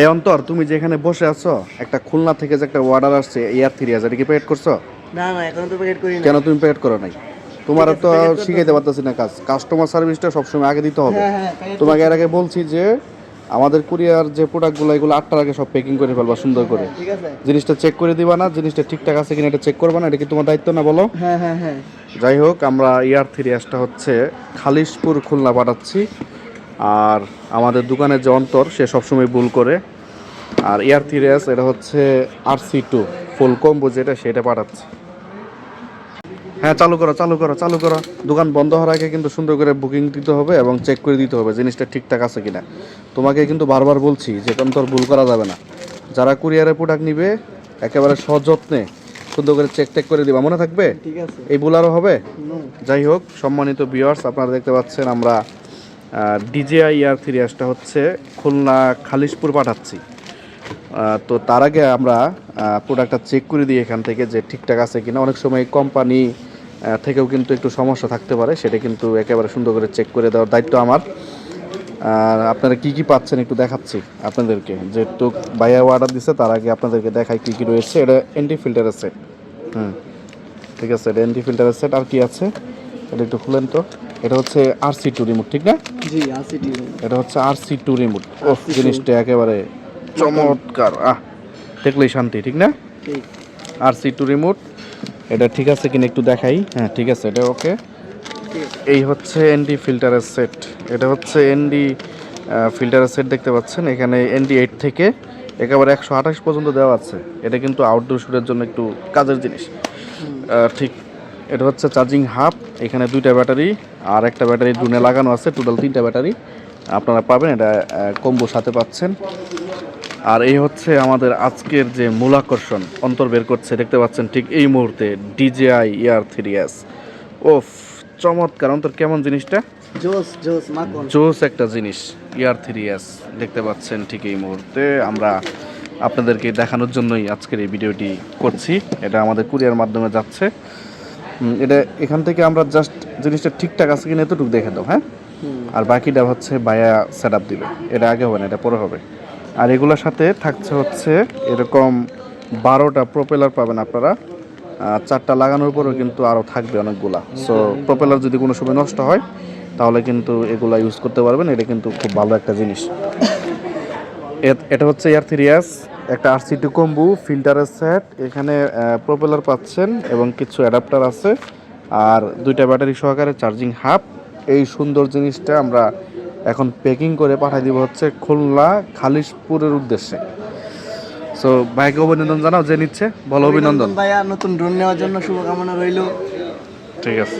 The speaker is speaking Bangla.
এই অন্তর তুমি যেখানে বসে আছো একটা খুলনা থেকে যে একটা অর্ডার আসছে এয়ার থ্রি হাজার কি পেড করছ? না না এখন তো প্যাকেট করি না কেন তুমি পেড করো নাই? তোমার তো শিখাইতে পারতেছি না কাজ। কাস্টমার সার্ভিসটা সবসময় আগে দিতে হবে। হ্যাঁ হ্যাঁ তোমাকে এর আগে বলছি যে আমাদের কুরিয়ার যে প্রোডাক্টগুলো এগুলো আটটার আগে সব প্যাকিং করে ফেলবা সুন্দর করে। ঠিক আছে। জিনিসটা চেক করে দিবা না জিনিসটা ঠিকঠাক আছে কিনা এটা চেক করবা না এটা কি তোমার দায়িত্ব না বলো? হ্যাঁ হ্যাঁ হ্যাঁ। যাই হোক আমরা ইয়ার থ্রি এসটা হচ্ছে খালিশপুর খুলনা পাঠাচ্ছি। আর আমাদের দোকানের যে অন্তর সে সবসময় ভুল করে। আর ইয়ার থ্রি এস এটা হচ্ছে R C two full combo যেটা সেটা পাঠাচ্ছে। হ্যাঁ চালু করো চালু করো চালু করো। দোকান বন্ধ হওয়ার আগে কিন্তু সুন্দর করে বুকিং দিতে হবে এবং চেক করে দিতে হবে জিনিসটা ঠিকঠাক আছে কিনা। তোমাকে কিন্তু বারবার বলছি যে অন্তর ভুল করা যাবে না। যারা কুরিয়ারে প্রোডাক্ট নিবে একেবারে সযত্নে সুন্দর করে চেক টেক করে দিবা। মনে থাকবে? এই ভুল আরও হবে? যাই হোক সম্মানিত ভিউয়ার্স আপনারা দেখতে পাচ্ছেন আমরা ডিজেআই ইয়ার থ্রি এসটা হচ্ছে খুলনা খালিশপুর পাঠাচ্ছি। তো তার আগে আমরা প্রোডাক্টটা চেক করে দিই এখান থেকে যে ঠিকঠাক আছে কিনা। অনেক সময় কোম্পানি থেকেও কিন্তু একটু সমস্যা থাকতে পারে, সেটা কিন্তু একেবারে সুন্দর করে চেক করে দেওয়ার দায়িত্ব আমার। আর আপনারা কি কি পাচ্ছেন একটু দেখাচ্ছি আপনাদেরকে। যেহেতু বাইয়া অর্ডার দিছে, তার আগে আপনাদেরকে দেখাই কি কি রয়েছে। এটা এন্টি ফিল্টারের সেট হুম, ঠিক আছে, এটা এন্টি ফিল্টারের সেট আর কি আছে? এটা একটু খুলেন তো। এটা হচ্ছে আর সি টু রিমোট ঠিক না? জি আসিটি এটা হচ্ছে আর সি টু রিমোট ও জিনিসটা একেবারে চমৎকার। আহ দেখলেই শান্তি ঠিক না? ঠিক। আর সি টু রিমোট এটা ঠিক আছে কিনা একটু দেখাই? হ্যাঁ ঠিক আছে এটা ওকে। এই হচ্ছে এনডি ফিল্টারের সেট এটা হচ্ছে এনডি ফিল্টারের সেট দেখতে পাচ্ছেন? এখানে এনডি এইট থেকে একেবারে একশো আঠাশ পর্যন্ত দেওয়া আছে। এটা কিন্তু আউটডোর শুটের জন্য একটু কাজের জিনিস। ঠিক এটা হচ্ছে চার্জিং হাফ এখানে দুইটা ব্যাটারি আর একটা ব্যাটারি ড্রোনে লাগানো আছে টোটাল তিনটা ব্যাটারি। আপনারা পাবেন এটা কম্বো সাথে পাচ্ছেন। আর এই হচ্ছে আমাদের আজকের যে মূল আকর্ষণ অন্তর বের করছে দেখতে পাচ্ছেন ঠিক এই মুহূর্তে ডিজেআই ইয়ার থ্রি এস ওফ চমৎকার অন্তর কেমন জিনিসটা? জোস জোস মাখন। জোস একটা জিনিস ইয়ার থ্রি এস দেখতে পাচ্ছেন ঠিক এই মুহূর্তে। আমরা আপনাদেরকে দেখানোর জন্যই আজকের এই ভিডিওটি করছি। এটা আমাদের কুরিয়ার মাধ্যমে যাচ্ছে। এটা এখান থেকে আমরা জাস্ট জিনিসটা ঠিকঠাক আছে কিনা এতটুকু দেখে দাও হ্যাঁ? আর বাকিটা হচ্ছে বায়া সেট আপ দিবে। এটা আগে হবে না এটা পরে হবে। আর এগুলোর সাথে থাকছে হচ্ছে এরকম বারোটা প্রোপেলার পাবেন আপনারা। চারটা লাগানোর পরেও কিন্তু আরও থাকবে অনেকগুলা। সো প্রোপেলার যদি কোনো সময় নষ্ট হয় তাহলে কিন্তু এগুলা ইউজ করতে পারবেন। এটা কিন্তু খুব ভালো একটা জিনিস। এ- এটা হচ্ছে এয়ার থ্রি এস একটা আর সি টু কম্বু ফিল্টারের সেট এখানে প্রোপেলার পাচ্ছেন এবং কিছু অ্যাডাপ্টার আছে। আর দুইটা ব্যাটারি সহকারে চার্জিং হাফ এই সুন্দর জিনিসটা আমরা এখন প্যাকিং করে পাঠিয়ে দিব হচ্ছে খুলনা খালিশপুরের উদ্দেশ্যে। সো ভাইকে অভিনন্দন জানাও যে নিচ্ছে। বলো অভিনন্দন। ভাইয়া নতুন ড্রোন নেওয়ার জন্য শুভকামনা রইল। ঠিক আছে।